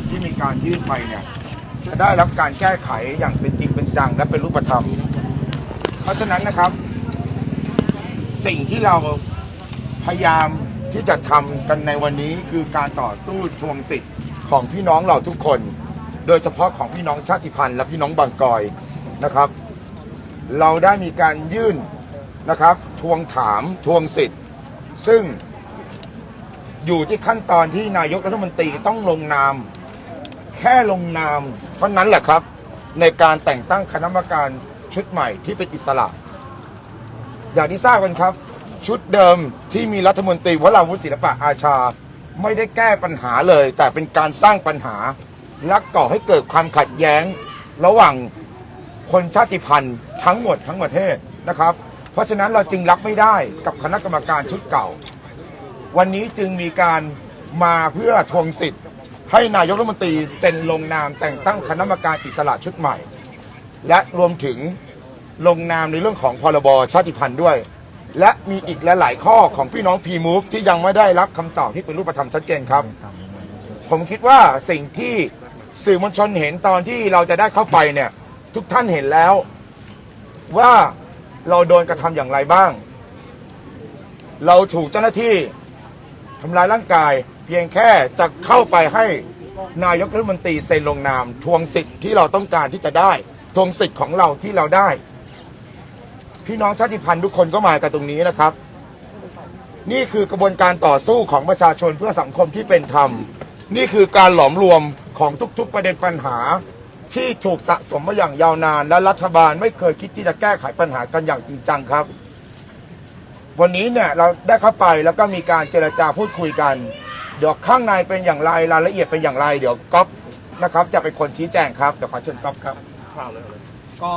ทุกที่มีการยื่นไปเนี่ยจะได้รับการแก้ไขอย่างเป็นจริงเป็นจังและเป็นรูปธรรม เพราะฉะนั้นนะครับ สิ่งที่เราพยายามที่จะทำกันในวันนี้คือการต่อสู้ทวงสิทธิ์ของพี่น้องเราทุกคน โดยเฉพาะของพี่น้องชาติพันธุ์และพี่น้องบางกอยนะครับ เราได้มีการยื่นนะครับ ทวงถามทวงสิทธิ์ ซึ่งอยู่ที่ขั้นตอนที่นายกรัฐมนตรีต้องลงนาม แค่ลงนามเท่านั้นแหละครับ ในการแต่งตั้งคณะกรรมการชุดใหม่ที่เป็นอิสระ อย่างที่ทราบกันครับ ชุดเดิมที่มีรัฐมนตรีวราวุฒิศิลปะอาชา ไม่ได้แก้ปัญหาเลย แต่เป็นการสร้างปัญหา และก่อให้เกิดความขัดแย้ง ระหว่างคนชาติพันธุ์ทั้งหมดทั้งประเทศนะครับ เพราะฉะนั้นเราจึงรับไม่ได้กับคณะกรรมการชุดเก่า วันนี้จึงมีการมาเพื่อทวงสิทธิ์ ให้นายกรัฐมนตรีเซ็นลงนามแต่งตั้งคณะกรรมการอิสระชุดใหม่ และรวมถึงลงนามในเรื่องของพรบชาติพันธุ์ด้วย และมีอีกลหลายๆข้อของพี่น้องพีมูฟที่ยังไม่ได้รับคำตอบที่เป็นรูปธรรมชัดเจนครับ ผมคิดว่าสิ่งที่สื่อมวลชนเห็นตอนที่เราจะได้เข้าไปเนี่ย ทุกท่านเห็นแล้วว่าเราโดนกระทำอย่างไรบ้าง เราถูกเจ้าหน้าที่ทำร้ายร่างกาย พียงแค่จะเข้าไปให้นายกรัฐมนตรีเซ็นลงนาม ทวงสิทธิ์ที่เราต้องการที่จะได้ ทวงสิทธิ์ของเราที่เราได้ พี่น้องชาติพันธุ์ทุกคนก็มากันตรงนี้นะครับ นี่คือกระบวนการต่อสู้ของประชาชนเพื่อสังคมที่เป็นธรรม นี่คือการหลอมรวมของทุกๆประเด็นปัญหา ที่ถูกสะสมมาอย่างยาวนาน และรัฐบาลไม่เคยคิดที่จะแก้ไขปัญหากันอย่างจริงจังครับ วันนี้เนี่ยเราได้เข้าไปแล้วก็มีการเจรจาพูดคุยกัน เดี๋ยวข้างในเป็นอย่างไรรายละเอียดเป็นอย่างไร เดี๋ยวก๊อฟนะครับจะเป็นคนชี้แจงครับเดี๋ยวขอเชิญก๊อฟครับก็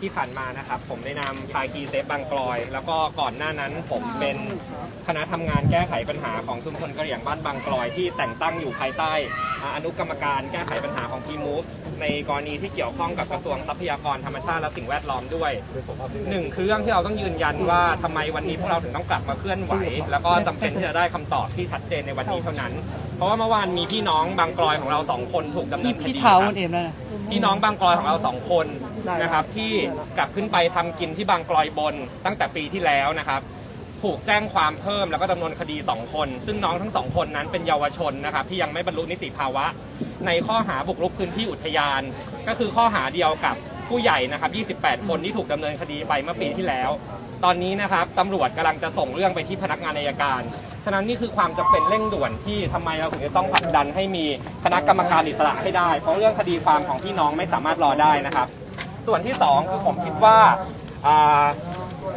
ที่ผ่านมานะครับ ผมได้นำภาคีเซฟบางกลอย แล้วก็ก่อนหน้านั้นผมเป็นคณะทำงานแก้ไขปัญหาของชุมชนกระเหรี่ยงบ้านบางกลอย ที่แต่งตั้งอยู่ภายใต้อ่าอนุกรรมการแก้ไขปัญหาของพีมูฟในกรณีที่เกี่ยวข้องกับกระทรวงทรัพยากรธรรมชาติและสิ่งแวดล้อมด้วยหนึ่งคือเรื่องที่เราต้องยืนยันว่าทำไมวันนี้พวกเราถึงต้องกลับมาเคลื่อนไหว แล้วก็จำเป็นที่จะได้คำตอบที่ชัดเจนในวันนี้เท่านั้น เพราะว่าเมื่อวานมีพี่น้องบางกลอยของเราสองคนถูกดำเนิพี่นคพี่ดีเท้าคมัรับนเอ็มแล้วนะพี่น้องบางกลอยของเราสองคนได้ นะครับที่กลับขึ้นไปทำกินที่บางกลอยบนตั้งแต่ปีที่แล้วนะครับ ถูกแจ้งความเพิ่มแล้วก็ดำเนินคดี 2 คน ซึ่งน้องทั้งสองคนนั้นเป็นเยาวชนนะครับที่ยังไม่บรรลุนิติภาวะ ในข้อหาบุกรุกพื้นที่อุทยาน ก็คือข้อหาเดียวกับผู้ใหญ่นะครับ 28 คนที่ถูกดำเนินคดีไปเมื่อปีที่แล้ว ตอนนี้นะครับตำรวจกำลังจะส่งเรื่องไปที่พนักงานอัยการ ฉะนั้นนี่คือความจำเป็นเร่งด่วนที่ทำไมเราถึงจะต้องผลักดันให้มีคณะกรรมการอิสระให้ได้ เพราะเรื่องคดีความของพี่น้องไม่สามารถรอได้นะครับ ส่วนที่สองคือผมคิดว่า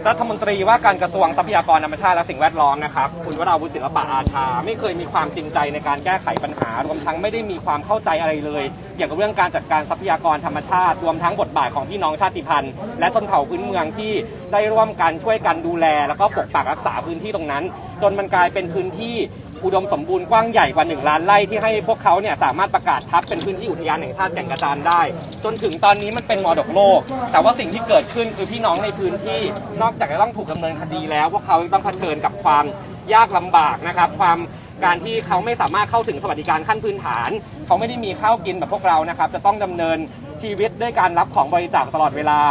รัฐมนตรีว่าการกระทรวงทรัพยากรธรรมชาติและสิ่งแวดล้อมนะครับคุณวราวุฒิศิลปะอาชา ไม่เคยมีความจริงใจในการแก้ไขปัญหารวมทั้งไม่ได้มีความเข้าใจอะไรเลยเกี่ยวกับเรื่องการจัดการทรัพยากรธรรมชาติ รวมทั้งบทบาทของพี่น้องชาติพันธุ์ และชนเผ่าพื้นเมืองที่ได้ร่วมกันช่วยกันดูแล แล้วก็ปกปักรักษาพื้นที่ตรงนั้น จนมันกลายเป็นพื้นที่ อุดมสมบูรณ์กว้างใหญ่กว่า 1 ล้านไร่ที่ให้พวกเขาเนี่ยสามารถประกาศทับเป็นพื้นที่อุทยานแห่งชาติแก่งกระจานได้ จนถึงตอนนี้มันเป็นมรดกโลก แต่ว่าสิ่งที่เกิดขึ้นคือพี่น้องในพื้นที่นอกจากจะต้องถูกดำเนินคดีแล้ว พวกเขายังต้องเผชิญกับความยากลำบากนะครับความการที่เขาไม่สามารถเข้าถึงสวัสดิการขั้นพื้นฐาน เขาไม่ได้มีข้าวกินแบบพวกเรานะครับ จะต้องดำเนินชีวิตด้วยการรับของบริจาคตลอดเวลา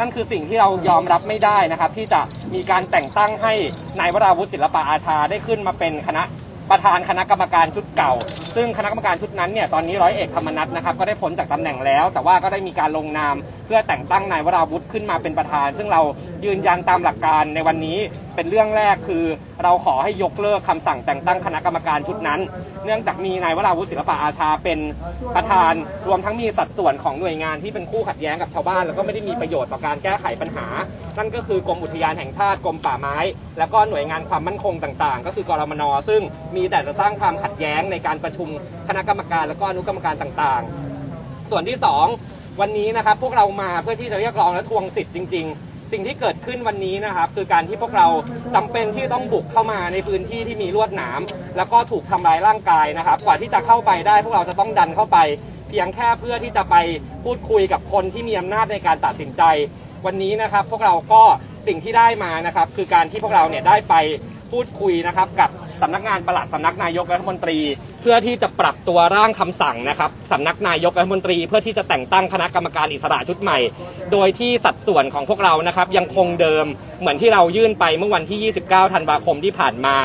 นั่นคือสิ่งที่เรายอมรับไม่ได้นะครับ ที่จะมีการแต่งตั้งให้นายวราวุฒิศิลปะอาชาได้ขึ้นมาเป็นคณะ ประธานคณะกรรมการชุดเก่า ซึ่งคณะกรรมการชุดนั้นเนี่ยตอนนี้ร้อยเอกธรรมนัฐนะครับก็ได้พ้นจากตำแหน่งแล้ว แต่ว่าก็ได้มีการลงนาม เพื่อแต่งตั้งนายวราวุฒิขึ้นมาเป็นประธาน ซึ่งเรายืนยันตามหลักการในวันนี้ เป็นเรื่องแรกคือ เราขอให้ยกเลิกคำสั่งแต่งตั้งคณะกรรมการชุดนั้น เนื่องจากมีนายวราวุธศิลปะอาชาเป็นประธานรวมทั้งมีสัดส่วนของหน่วยงานที่เป็นคู่ขัดแย้งกับชาวบ้าน แล้วก็ไม่ได้มีประโยชน์ต่อการแก้ไขปัญหา นั่นก็คือกรมอุทยานแห่งชาติกรมป่าไม้ แล้วก็หน่วยงานความมั่นคงต่าง ๆ ก็คือกรมนซึ่งมีแต่จะสร้างความขัดแย้งในการประชุมคณะกรรมการและก็อนุกรรมการต่าง ๆ ส่วนที่ 2 วันนี้นะครับพวกเรามาเพื่อที่จะเรียกร้องและทวงสิทธิ์จริง ๆ สิ่งที่เกิดขึ้นวันนี้นะครับ คือการที่พวกเราจำเป็นที่ต้องบุกเข้ามาในพื้นที่ที่มีลวดหนามแล้วก็ถูกทำร้ายร่างกายนะครับ กว่าที่จะเข้าไปได้ พวกเราจะต้องดันเข้าไป เพียงแค่เพื่อที่จะไปพูดคุยกับคนที่มีอำนาจในการตัดสินใจ วันนี้นะครับ พวกเราก็สิ่งที่ได้มานะครับ คือการที่พวกเราเนี่ยได้ไป พูดคุยนะครับกับสำนักงานปลัดสำนักนายกรัฐมนตรี เพื่อที่จะปรับตัวร่างคำสั่งนะครับสำนักนายกรัฐมนตรี เพื่อที่จะแต่งตั้งคณะกรรมการอิสระชุดใหม่ โดยที่สัดส่วนของพวกเรานะครับยังคงเดิมเหมือนที่เรายื่นไปเมื่อวันที่ 29 ธันวาคมที่ผ่านมา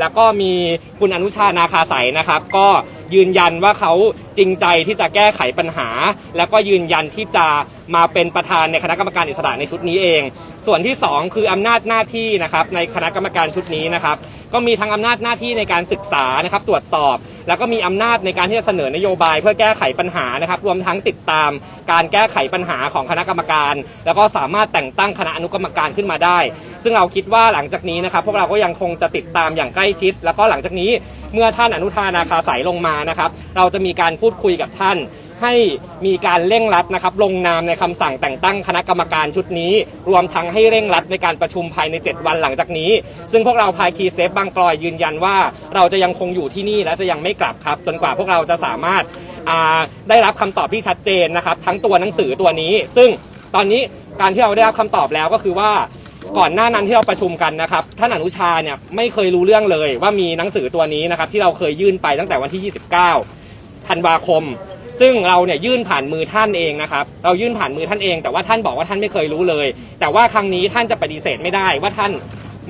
แล้วก็มีคุณอนุชานาคาใสนะครับ ก็ ยืนยันว่าเขาจริงใจที่จะแก้ไขปัญหา แล้วก็ยืนยันที่จะมาเป็นประธานในคณะกรรมการอิสระในชุดนี้เอง ส่วนที่ 2 คืออำนาจหน้าที่นะครับในคณะกรรมการชุดนี้นะครับก็มีทั้งอำนาจหน้าที่ในการศึกษานะครับตรวจสอบ แล้วก็มีอำนาจในการที่จะเสนอนโยบาย เพื่อแก้ไขปัญหานะครับรวมทั้งติดตามการแก้ไขปัญหาของคณะกรรมการ แล้วก็สามารถแต่งตั้งคณะอนุกรรมการขึ้นมาได้ ซึ่งเราคิดว่าหลังจากนี้นะครับพวกเราก็ยังคงจะติดตามอย่างใกล้ชิด แล้วก็หลังจากนี้ เมื่อท่านอนุทานาคาสายลงมานะครับ เราจะมีการพูดคุยกับท่านให้มีการเร่งรัดนะครับลงนามในคำสั่งแต่งตั้งคณะกรรมการชุดนี้ รวมทั้งให้เร่งรัดในการประชุมภายใน 7 วันหลังจากนี้ ซึ่งพวกเราภายคีเซฟบางกลอยยืนยันว่า เราจะยังคงอยู่ที่นี่และจะยังไม่กลับครับ จนกว่าพวกเราจะสามารถได้รับคำตอบที่ชัดเจนนะครับ ทั้งตัวหนังสือตัวนี้ ซึ่งตอนนี้การที่เราได้รับคำตอบแล้วก็คือว่า ก่อนหน้านั้นที่เราประชุมกันนะครับท่านอนุชาเนี่ยไม่เคยรู้เรื่องเลยว่ามีหนังสือตัวนี้นะครับที่เราเคยยื่นไปตั้งแต่วันที่ 29ธันวาคม ซึ่งเราเนี่ยยื่นผ่านมือท่านเองนะครับเรายื่นผ่านมือท่านเอง แต่ว่าท่านบอกว่าท่านไม่เคยรู้เลย แต่ว่าครั้งนี้ท่านจะปฏิเสธไม่ได้ว่าท่าน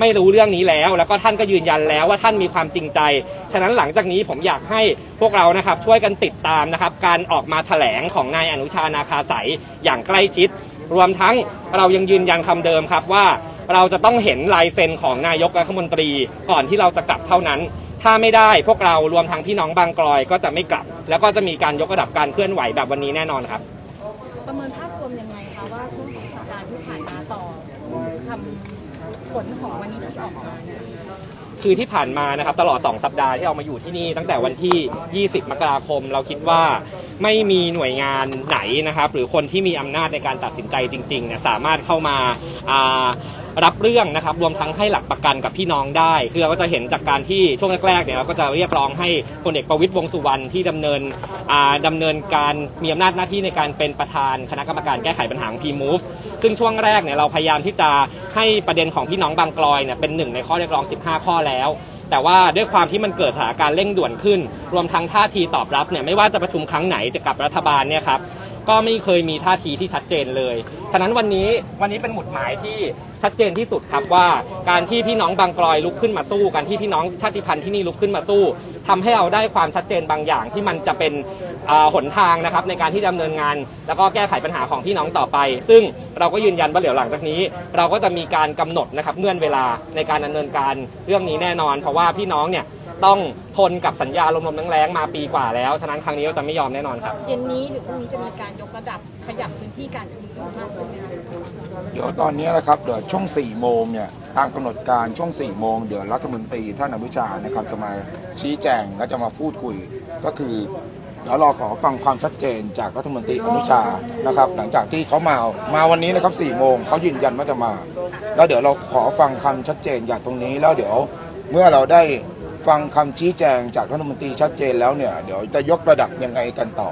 ไม่รู้เรื่องนี้แล้ว แล้วก็ท่านก็ยืนยันแล้วว่าท่านมีความจริงใจ ฉะนั้นหลังจากนี้ผมอยากให้พวกเรานะครับช่วยกันติดตามนะครับการออกมาแถลงของนายอนุชานาคาใสยอย่างใกล้ชิด รวมทั้งเรายังยืนยันคำเดิมครับว่า เราจะต้องเห็นลายเซ็นของนายกรัฐมนตรีก่อนที่เราจะกลับเท่านั้น ถ้าไม่ได้พวกเรารวมทั้งพี่น้องบางกลอยก็จะไม่กลับ แล้วก็จะมีการยกระดับการเคลื่อนไหวแบบวันนี้แน่นอนครับ ประเมินภาพรวมยังไงคะว่าช่วงสองสัปดาห์ที่ผ่านมาต่อคำผลของวันนี้ที่ออกมาเนี่ยคือที่ผ่านมานะครับตลอด 2 สัปดาห์ที่เรามาอยู่ที่นี่ตั้งแต่วันที่ 20 มกราคม เราคิดว่าไม่มีหน่วยงานไหนนะครับ หรือคนที่มีอำนาจในการตัดสินใจจริงๆเนี่ยสามารถเข้ามาอ่า รับเรื่องนะครับรวมทั้งให้หลักประกันกับพี่น้องได้ คือเราก็จะเห็นจากการที่ช่วงแรกๆเนี่ยเราก็จะเรียกร้องให้พลเอกประวิตยวงสุวรรณที่ดำเนินอ่าดำเนินการมีอำนาจหน้าที่ในการเป็นประธานคณะกรรมการแก้ไขปัญหาของ P-Move ซึ่งช่วงแรกเนี่ยเราพยายามที่จะให้ประเด็นของพี่น้องบางกลอยเนี่ยเป็นหนึ่งในข้อเรียกร้อง 15 ข้อแล้วแต่ว่าด้วยความที่มันเกิดสถานการณ์เร่งด่วนขึ้น รวมทั้งท่าทีตอบรับเนี่ยไม่ว่าจะประชุมครั้งไหนจะกับรัฐบาลเนี่ยครับ ก็ไม่เคยมีท่าทีที่ชัดเจนเลย ฉะนั้นวันนี้วันนี้เป็นหมุดหมายที่ชัดเจนที่สุดครับว่า การที่พี่น้องบางกลอยลุกขึ้นมาสู้การที่พี่น้องชาติพันธุ์ที่นี่ลุกขึ้นมาสู้ทำให้เราได้ความชัดเจนบางอย่างที่มันจะเป็นอ่าหนทางนะครับในการที่จะดำเนินงาน แล้วก็แก้ไขปัญหาของพี่น้องต่อไป ซึ่งเราก็ยืนยันว่าเดี๋ยวหลังจากนี้ เราก็จะมีการกำหนดนะครับเงื่อนเวลาในการดำเนินการเรื่องนี้แน่นอน เพราะว่าพี่น้องเนี่ย ต้องทนกับสัญญาลมๆแรงๆมาปีกว่าแล้ว ฉะนั้นครั้งนี้เราจะไม่ยอมแน่นอนครับ เย็นนี้หรือพรุ่งนี้จะมีการยกระดับขยับพื้นที่การชุมนุมมากขึ้นไหมคะเดี๋ยวตอนนี้นะครับเดี๋ยวช่วง4โมงเนี่ยตามกำหนดการช่วง4โมงเดี๋ยวรัฐมนตรีท่านอนุชานะครับจะมาชี้แจงและจะมาพูดคุยก็คือเดี๋ยวรอขอฟังความชัดเจนจากรัฐมนตรีอนุชานะครับ หลังจากที่เขามามาวันนี้นะครับ4โมงเขายืนยันว่าจะมา แล้วเดี๋ยวเราขอฟังคำชัดเจนจากตรงนี้แล้วเดี๋ยวเมื่อเราได้ ฟังคำชี้แจงจากรัฐมนตรีชัดเจนแล้วเนี่ยเดี๋ยวจะยกระดับยังไงกันต่อ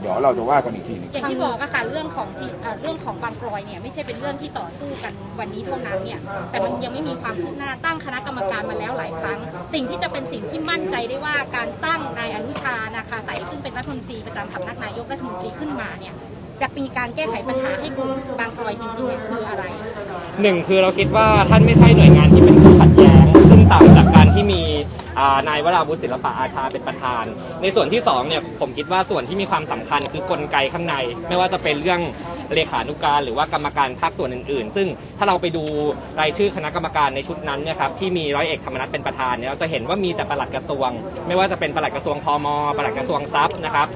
เดี๋ยวเราจะว่ากันอีกทีหนึง อย่างที่บอกอะค่ะเรื่องของที่เอ่อเรื่องของบางกรอยเนี่ยไม่ใช่เป็นเรื่องที่ต่อสู้กันวันนี้เท่านั้นเนี่ยแต่มันยังไม่มีความคืบหน้าตั้งคณะกรรมการมาแล้วหลายครั้ง สิ่งที่จะเป็นสิ่งที่มั่นใจได้ว่าการตั้งนายอนุชานาคาใสซึ่งเป็นรัฐมนตรีประจำสำนักนายกรัฐมนตรีขึ้นมาเนี่ยจะมีการแก้ไขปัญหาให้กลุ่มบางกรอยจริงๆเนี่ยคืออะไร หนึ่งคือเราคิดว่าท่านไม่ใช่หน่วยงานที่เป็นคู่ขัดแย้ง ซึ่งต่างจากการที่มีอ่า นายวราวุฒิศิลปะอาชาเป็นประธาน ในส่วนที่สองเนี่ยผมคิดว่าส่วนที่มีความสำคัญคือกลไกข้างใน ไม่ว่าจะเป็นเรื่องเลขานุการหรือว่ากรรมการภาคส่วนอื่น ๆ ซึ่งถ้าเราไปดูรายชื่อคณะกรรมการในชุดนั้นเนี่ยครับที่มีร้อยเอกธรรมนัฐเป็นประธานเนี่ยเราจะเห็นว่ามีแต่ปลัดกระทรวง ไม่ว่าจะเป็นปลัดกระทรวงพมปลัดกระทรวงทรัพย์นะครับ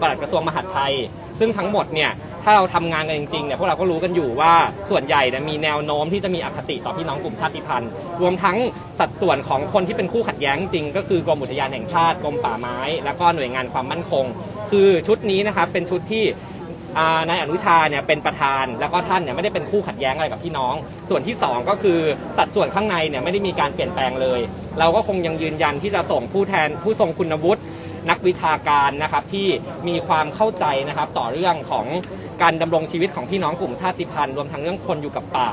ปลัดกระทรวงมหาดไทย ซึ่งทั้งหมดเนี่ย ถ้าเราทำงานกันจริงๆเนี่ยพวกเราก็รู้กันอยู่ว่าส่วนใหญ่เนี่ยมีแนวโน้มที่จะมีอคติต่อพี่น้องกลุ่มชาติพันธุ์ รวมทั้งสัดส่วนของคนที่เป็นคู่ขัดแย้งจริง ก็คือกรมอุทยานแห่งชาติกรมป่าไม้ แล้วก็หน่วยงานความมั่นคง คือชุดนี้นะครับเป็นชุดที่นายอนุชาเนี่ยเป็นประธานแล้วก็ท่านเนี่ยไม่ได้เป็นคู่ขัดแย้งอะไรกับพี่น้อง ส่วนที่สองก็คือสัดส่วนข้างในเนี่ยไม่ได้มีการเปลี่ยนแปลงเลย เราก็คงยังยืนยันที่จะส่งผู้แทนผู้ทรงคุณวุฒินักวิชาการนะครับที่มีความเข้าใจนะครับต่อเรื่องของ การดำรงชีวิตของพี่น้องกลุ่มชาติพันธุ์รวมทั้งเรื่องคนอยู่กับป่า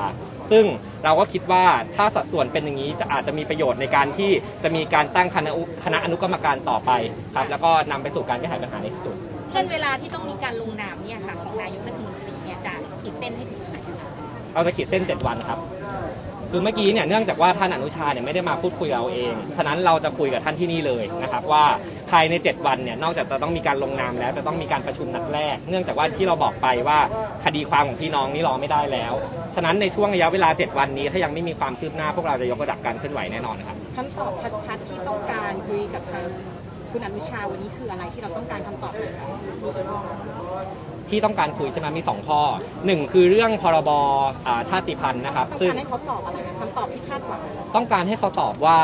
ซึ่งเราก็คิดว่าถ้าสัดส่วนเป็นอย่างนี้จะอาจจะมีประโยชน์ในการที่จะมีการตั้งคณะอุคณะอนุกรรมการต่อไปครับแล้วก็นำไปสู่การแก้ไขปัญหาในที่สุด เช่นเวลาที่ต้องมีการลงนามเนี่ยค่ะของนายกรัฐมนตรีเนี่ยจะขีดเส้นให้ถึงไหนคะ เราจะขีดเส้น 7 วันครับ คือเมื่อกี้เนี่ยเนื่องจากว่าท่านอนุชาเนี่ยไม่ได้มาพูดคุยเราเอง ฉะนั้นเราจะคุยกับท่านที่นี่เลยนะครับว่าภายใน 7 วันเนี่ยนอกจากจะต้องมีการลงนามแล้วจะต้องมีการประชุมนัดแรก เนื่องจากว่าที่เราบอกไปว่าคดีความของพี่น้องนี่รอไม่ได้แล้ว ฉะนั้นในช่วงระยะเวลา 7 วันนี้ถ้ายังไม่มีความคืบหน้าพวกเราจะยกระดับการเคลื่อนไหวแน่นอนครับคำตอบชัดๆที่ต้องการคุยกับทาง คุณอนุชาวันนี้คืออะไรที่เราต้องการคำตอบเลยคะมีกี่ข้อที่ต้องการคุยใช่ไหมมี 2 ข้อ 1 คือเรื่องพรบอ่าชาติพันธุ์นะครับต้องซึ่ง การให้เขาตอบอะไรคำตอบที่คาดหวังต้องการให้เขาตอบว่า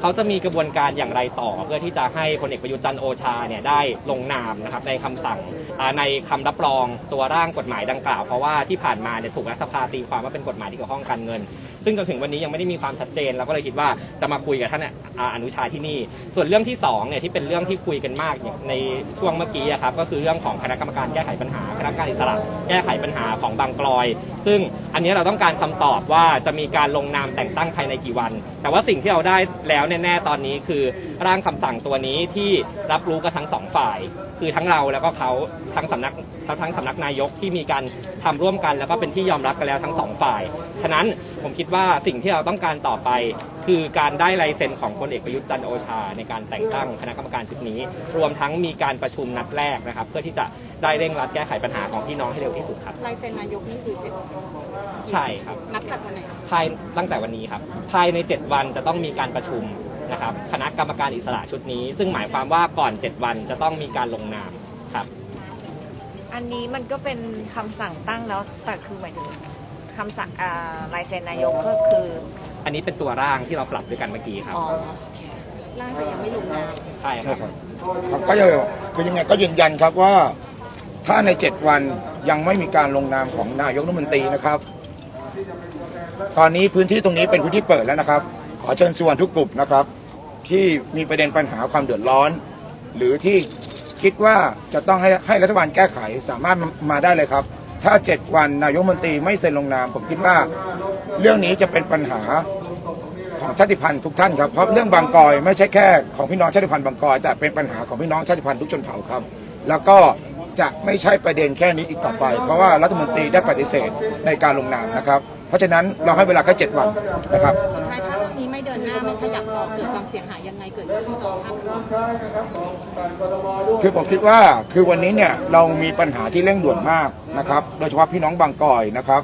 เขาจะมีกระบวนการอย่างไรต่อ เพื่อที่จะให้พลเอกประยุทธ์จันทร์โอชาเนี่ยได้ลงนามนะครับในคำสั่งอ่าในคำรับรองตัวร่างกฎหมายดังกล่าว เพราะว่าที่ผ่านมาเนี่ยถูกรัฐสภาตีความว่าเป็นกฎหมายที่เกี่ยวข้องการเงิน ซึ่งจนถึงวันนี้ยังไม่ได้มีความชัดเจนเราก็เลยคิดว่าจะมาคุยกับท่านอ่าอนุชาที่นี่ ส่วนเรื่องที่สองเนี่ยที่เป็นเรื่องที่คุยกันมากอย่างในช่วงเมื่อกี้อะครับก็คือเรื่องของคณะกรรมการแก้ไขปัญหาคณะกรรมการอิสระแก้ไขปัญหาของบางกลอย ซึ่งอันนี้เราต้องการคำตอบว่าจะมีการลงนามแต่งตั้งภายในกี่วัน แต่ว่าสิ่งที่เราได้แล้วแน่ๆตอนนี้คือร่างคำสั่งตัวนี้ที่รับรู้กันทั้งสองฝ่าย คือทั้งเราแล้วก็เขาทั้งสำนัก ทั้งสำนักนายกที่มีการทำร่วมกัน แล้วก็เป็นที่ยอมรับกันแล้วทั้งสองฝ่าย ฉะนั้นผมคิดว่าสิ่งที่เราต้องการต่อไป คือการได้ลายเซ็นของพลเอกประยุทธ์จันทร์โอชา ในการแต่งตั้งคณะกรรมการชุดนี้ รวมทั้งมีการประชุมนัดแรกนะครับ เพื่อที่จะได้เร่งรัดแก้ไขปัญหาของพี่น้องให้เร็วที่สุดครับลายเซ็นนายกนี่คือเจ็ดใช่ครับนับจากวันไหนภายตั้งแต่วันนี้ครับภายใน 7 วันจะต้องมีการประชุมนะครับคณะกรรมการอิสระชุดนี้ ซึ่งหมายความว่าก่อน 7 วันจะต้องมีการลงนามครับ อันนี้มันก็เป็นคำสั่งตั้งแล้วแต่คือหมายถึงคำสั่งอ่าลายเซ็นนายกก็คือ อันนี้เป็นตัวร่างที่เราปรับด้วยกันเมื่อกี้ครับ อ๋อร่างแต่ยังไม่ลงนามใช่คใช่รับ ครับครับก็ยังคือยังไงก็ยืนยันครับว่า ถ้าใน 7 วันยังไม่มีการลงนามของนายกรัฐมนตรีนะครับ ตอนนี้พื้นที่ตรงนี้เป็นพื้นที่เปิดแล้วนะครับ ขอเชิญชวนทุกกลุ่มนะครับ ที่มีประเด็นปัญหาความเดือดร้อน หรือที่ คิดว่าจะต้องให้ให้รัฐบาลแก้ไขสามารถมาได้เลยครับ ถ้า 7 วันนายกรัฐมนตรีไม่เซ็นลงนาม ผมคิดว่าเรื่องนี้จะเป็นปัญหาของชาติพันธุ์ทุกท่านครับ เพราะเรื่องบางกอยไม่ใช่แค่ของพี่น้องชาติพันธุ์บางกอย แต่เป็นปัญหาของพี่น้องชาติพันธุ์ทุกชนเผ่าครับ แล้วก็จะไม่ใช่ประเด็นแค่นี้อีกต่อไป เพราะว่ารัฐมนตรีได้ปฏิเสธในการลงนามนะครับ เพราะฉะนั้นเราให้เวลาแค่เจ็ดวันนะครับ สุดท้ายถ้าเรื่องนี้ไม่เดินหน้าไม่ขยับต่อเกิดความเสียหายยังไงเกิดขึ้นต่อภาพรวมคือผมคิดว่าคือวันนี้เนี่ยเรามีปัญหาที่เร่งด่วนมากนะครับ โดยเฉพาะพี่น้องบางกอยนะครับ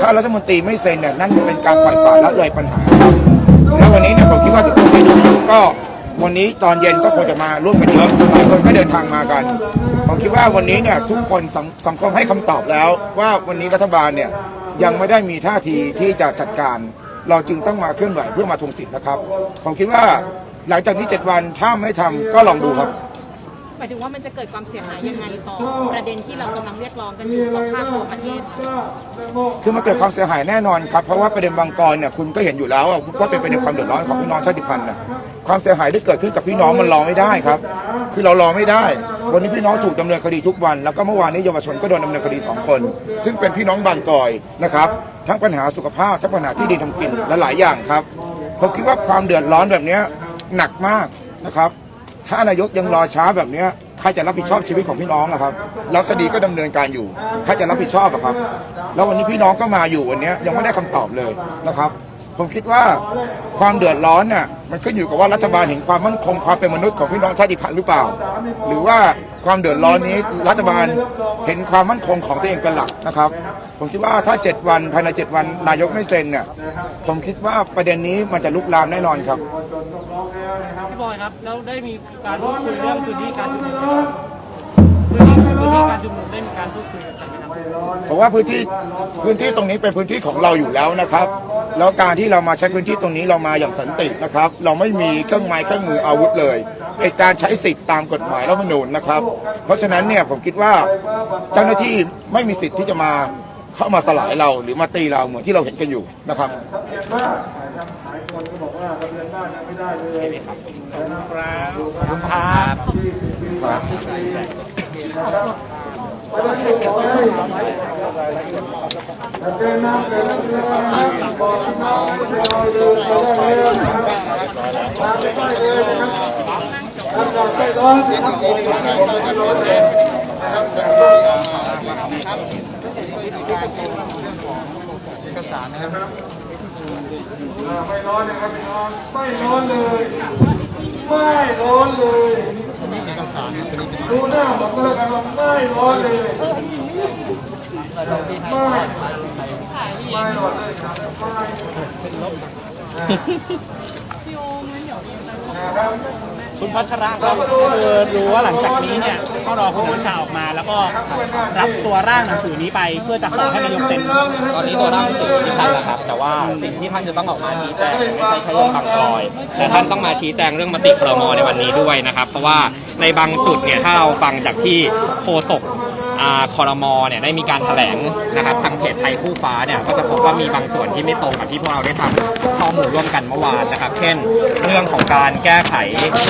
ถ้ารัฐมนตรีไม่เซ็นเนี่ยนั่นเป็นการปล่อยปละละเลยปัญหาครับแล้ววันนี้เนี่ยผมคิดว่าทุกคนที่ดูอยู่ก็วันนี้ตอนเย็นก็คงจะมาร่วมกันเยอะหลายคนก็เดินทางมากัน ผมคิดว่าวันนี้เนี่ยทุกคนสังสังคมให้คำตอบแล้ว ว่าวันนี้รัฐบาลเนี่ย ยังไม่ได้มีท่าทีที่จะจัดการ เราจึงต้องมาเคลื่อนไหวเพื่อมาทวงสิทธิ์นะครับ ผมคิดว่าหลังจากนี้ 7 วันถ้าไม่ทำก็ลองดูครับายถึงว่ามันจะเกิดความเสียหายยังไงต่อประเด็นที่เรากำลังเรียกร้องกันอยู่ต่อภาพรวมประเทศคือมันเกิดความเสียหายแน่นอนครับเพราะว่าประเด็นบางกรเนี่ยคุณก็เห็นอยู่แล้วอะว่าเป็นประเด็นความเดือดร้อนของพี่น้องชาติพันธุ์นะความเสียหายที่เกิดขึ้นกับพี่น้องมันรอไม่ได้ครับ คือเรารอไม่ได้ วันนี้พี่น้องถูกดำเนินคดีทุกวัน แล้วก็เมื่อวานนี้เยาวชนก็โดนดำเนินคดีสองคน ซึ่งเป็นพี่น้องบางกอยนะครับ ทั้งปัญหาสุขภาพทั้งปัญหาที่ดินทำกินและหลายอย่างครับผมคิดว่าความเดือดร้อนแบบเนี้ยหนักมากนะครับ ถ้านายกยังรอช้าแบบเนี้ยใครจะรับผิดชอบชีวิตของพี่น้องอะครับ แล้วคดีก็ดำเนินการอยู่ใครจะรับผิดชอบอะครับ แล้ววันนี้พี่น้องก็มาอยู่วันเนี้ยยังไม่ได้คำตอบเลยนะครับ ผมคิดว่าความเดือดร้อนน่ะมันขึ้นอยู่กับว่ารัฐบาลเห็นความมั่นคงความเป็นมนุษย์ของพี่น้องชาติพันธุ์หรือเปล่า หรือว่าความเดือดร้อนนี้รัฐบาลเห็นความมั่นคงของตัวเองเป็นหลักนะครับ ผมคิดว่าถ้า 7 วันภายใน 7 วันนายกไม่เซ็นเนี่ยผมคิดว่าประเด็นนี้มันจะลุกลามแน่นอนครับพี่บอยครับแล้วได้มีการพูดคุยเรื่องพื้นที่การชุมนุมพื้นที่พื้นที่การชุมนุมได้มีการพูดคุยกันไหมครับ เพราะว่าพื้นที่พื้นที่ตรงนี้เป็นพื้นที่ของเราอยู่แล้วนะครับ แล้วการที่เรามาใช้พื้นที่ตรงนี้เรามาอย่างสันตินะครับ เราไม่มีเครื่องไม้เครื่องมืออาวุธเลยเป็นการใช้สิทธิ์ตามกฎหมายรัฐธรรมนูญนะครับ เพราะฉะนั้นเนี่ยผมคิดว่าเจ้าหน้าที่ไม่มีสิทธิ์ที่จะมาเข้ามาสลายเราหรือมาตีเราเหมือนที่เราเห็นกันอยู่นะครับครับ เอกสารนะครับไม่ร้อนนะครับไม่ร้อนไม่ร้อนเลยไม่ร้อนเลยดูหน้าผมก็แล้วกันว่าไม่ร้อนเลย ไม่ไม่ร้อนเลยครับไม่นะครับคุณพัชระครับคือรู้ว่าหลังจากนี้เนี่ยก็รอคุณอนุชาออกมา แล้วก็รับตัวร่างหนังสือนี้ไปเพื่อจะขอให้นายกเซ็นตอนนี้ตัวร่างหนังสือที่ท่านแล้วครับ แต่ว่าสิ่งที่ท่านจะต้องออกมาชี้แจงไม่ใช่แค่เรื่องบางกลอย แต่ท่านต้องมาชี้แจงเรื่องมติครมในวันนี้ด้วยนะครับ เพราะว่าในบางจุดเนี่ยถ้าเราฟังจากที่โฆษกอ่า คอรมอเนี่ยได้มีการแถลงนะครับทางเพจไทยคู่ฟ้าเนี่ยก็จะพบว่ามีบางส่วนที่ไม่ตรงกับที่พวกเราได้ทำข้อมูลร่วมกันเมื่อวานนะครับ เช่น เรื่องของการแก้ไข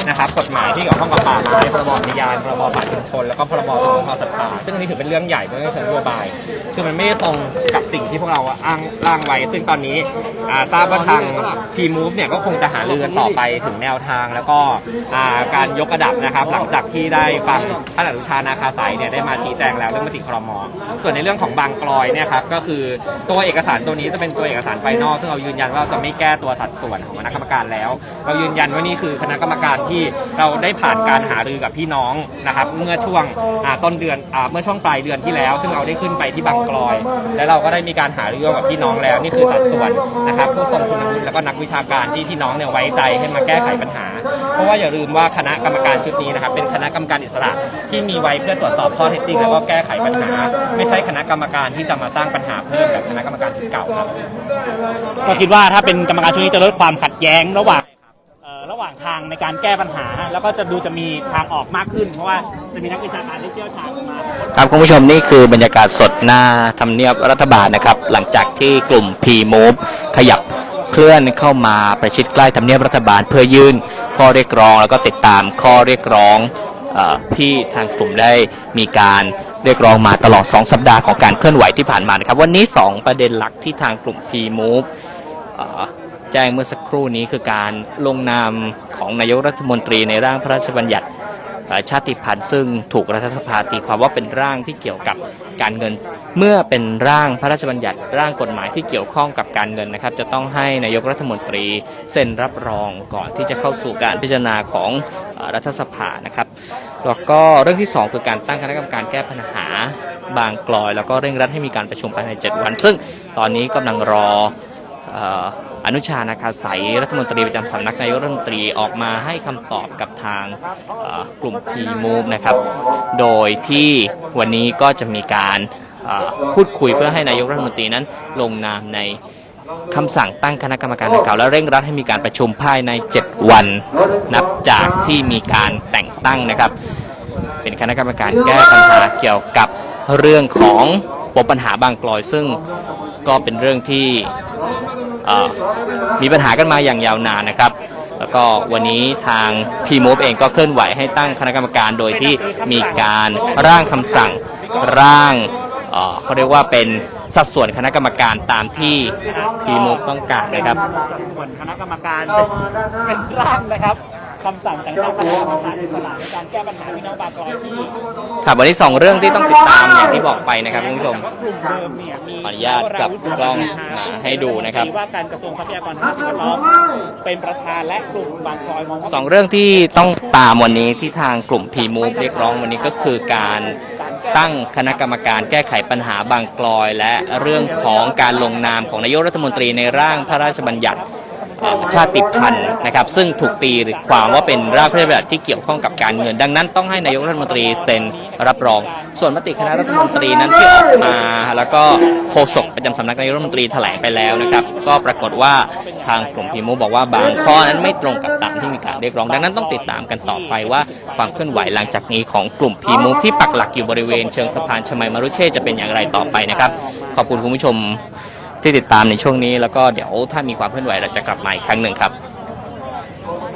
นะครับกฎหมายที่เกี่ยวข้องกับป่าไม้พรบอุทยานพรบป่าชุมชนแล้วก็พรบสงวนสัตว์ป่าซึ่งอันนี้ถือเป็นเรื่องใหญ่เป็นเรื่องเชิงนโยบาย คือมันไม่ได้ตรงกับสิ่งที่พวกเราอ้างร่างไว้ ซึ่งตอนนี้ทราบว่าทาง P-Move เนี่ยก็คงจะหารือกันต่อไปถึงแนวทาง แล้วก็การยกระดับนะครับ หลังจากที่ได้ฟังท่านอนุชานาคาสายเนี่ยได้มาชี้แจงแล้วเรื่องมติครมส่วนในเรื่องของบางกลอยเนี่ยครับก็คือตัวเอกสารตัวนี้จะเป็นตัวเอกสารไฟนอลซึ่งเรายืนยันว่าเราจะไม่แก้ตัวสัดส่วนของคณะกรรมการแล้ว เรายืนยันว่านี่คือคณะกรรมการที่เราได้ผ่านการหารือกับพี่น้องนะครับเมื่อช่วงต้นเดือนอเมื่อช่วงปลายเดือนที่แล้ว ซึ่งเราได้ขึ้นไปที่บางกลอย และเราก็ได้มีการหารือกับพี่น้องแล้วนี่คือสัดส่วนนะครับผู้ทรงคุณวุฒิแล้วก็นักวิชาการที่พี่น้องเนี่ยไว้ใจให้มาแก้ไขปัญหา เพราะว่าอย่าลืมว่าคณะกรรมการชุดนี้นะครับเป็นคณะกรรมการอิสระที่มีไว้เพื่อตรวจสอบข้อเท็จจริงแล้วก็แก้ไขปัญหา ไม่ใช่คณะกรรมการที่จะมาสร้างปัญหาเพิ่มแบบคณะกรรมการชุดเก่าครับก็คิดว่าถ้าเป็นกรรมการชุดนี้จะลดความขัดแย้งระหว่างเอ่อระหว่างทางในการแก้ปัญหา แล้วก็จะดูจะมีทางออกมากขึ้น เพราะว่าจะมีนักวิชาการที่เชี่ยวชาญมาครับคุณผู้ชมนี่คือบรรยากาศสดหน้าทำเนียบรัฐบาลนะครับ หลังจากที่กลุ่ม P-Move ขยับเคลื่อนเข้ามาประชิดใกล้ทำเนียบรัฐบาลเพื่อยื่นข้อเรียกร้องแล้วก็ติดตามข้อเรียกร้องเออที่ทางกลุ่มได้มีการ เรียกร้องมาตลอด 2 สัปดาห์ของการเคลื่อนไหวที่ผ่านมานะครับ วันนี้ 2 ประเด็นหลักที่ทางกลุ่ม P-Move แจ้งเมื่อสักครู่นี้คือการลงนามของนายกรัฐมนตรีในร่างพระราชบัญญัติชาติพันธุ์ซึ่งถูกรัฐสภาตีความว่าเป็นร่างที่เกี่ยวกับ การเงิน เมื่อเป็นร่างพระราชบัญญัติร่างกฎหมายที่เกี่ยวข้องกับการเงินนะครับ จะต้องให้นายกรัฐมนตรีเซ็นรับรองก่อนที่จะเข้าสู่การพิจารณาของรัฐสภานะครับแล้วก็เรื่องที่สองคือการตั้งคณะกรรมการแก้ปัญหาบางกลอย แล้วก็เร่งรัดให้มีการประชุมภายใน 7 วัน ซึ่งตอนนี้กำลังรอ อนุชานาคาสายรัฐมนตรีประจำสำนักนายกรัฐมนตรีออกมาให้คำตอบกับทางกลุ่ม P-Move นะครับ โดยที่วันนี้ก็จะมีการพูดคุยเพื่อให้นายกรัฐมนตรีนั้นลงนามในคำสั่งตั้งคณะกรรมการดังกล่าวและเร่งรัดให้มีการประชุมภายใน 7 วัน นับจากที่มีการแต่งตั้งนะครับ เป็นคณะกรรมการแก้ปัญหาเกี่ยวกับเรื่องของปมปัญหาบางกลอยซึ่ง ก็เป็นเรื่องที่มีปัญหากันมาอย่างยาวนานนะครับ แล้วก็วันนี้ทางพีมูฟเองก็เคลื่อนไหวให้ตั้งคณะกรรมการโดยที่มีการร่างคำสั่งร่างเขาเรียกว่าเป็นสัดส่วนคณะกรรมการตามที่พีมูฟต้องการนะครับส่วนคณะกรรมการเป็นร่างนะครับ คำสั่งแต่งตั้งคณะกรรมการอิสระในการแก้ปัญหาพี่น้องบางกลอยที่ครับวันนี้สองเรื่องที่ต้องติดตามอย่างที่บอกไปนะครับคุณผู้ชมว่ากลุ่มเดิมเนี่ยมีขออนุญาตกลับกล้องมาให้ดูนะครับ ว่าการกระทรวงทรัพยากรธรรมชาติและสิ่งแวดล้อมเป็นประธานและกลุ่มบางกลอยมองว่าสองเรื่องที่ต้องตามวันนี้ที่ทางกลุ่ม P-Move เรียกร้องวันนี้ก็คือการตั้งคณะกรรมการแก้ไขปัญหาบางกลอย และเรื่องของการลงนามของนายกรัฐมนตรีในร่างพระราชบัญญัติเอ่อ ชาติพันธุ์นะครับซึ่งถูกตีหรือความว่าเป็นร่างพระราชบัญญัติที่เกี่ยวข้องกับการเงิน ดังนั้นต้องให้นายกรัฐมนตรีเซ็นรับรอง ส่วนมติคณะรัฐมนตรีนั้นที่ออกมา แล้วก็โฆษกประจำสำนักนายกรัฐมนตรีแถลงไปแล้วนะครับก็ปรากฏว่าทางกลุ่มพีมูบอกว่าบางข้อนั้นไม่ตรงกับตามที่มีการเรียกร้อง ดังนั้นต้องติดตามกันต่อไปว่าความเคลื่อนไหวหลังจากนี้ของกลุ่มพีมูที่ปักหลักอยู่บริเวณเชิงสะพานชมัยมรุเชษจะเป็นอย่างไรต่อไปนะครับ ขอบคุณคุณผู้ชม ที่ติดตามในช่วงนี้ แล้วก็เดี๋ยวถ้ามีความเคลื่อนไหวเราจะกลับมาอีกครั้งหนึ่งครับ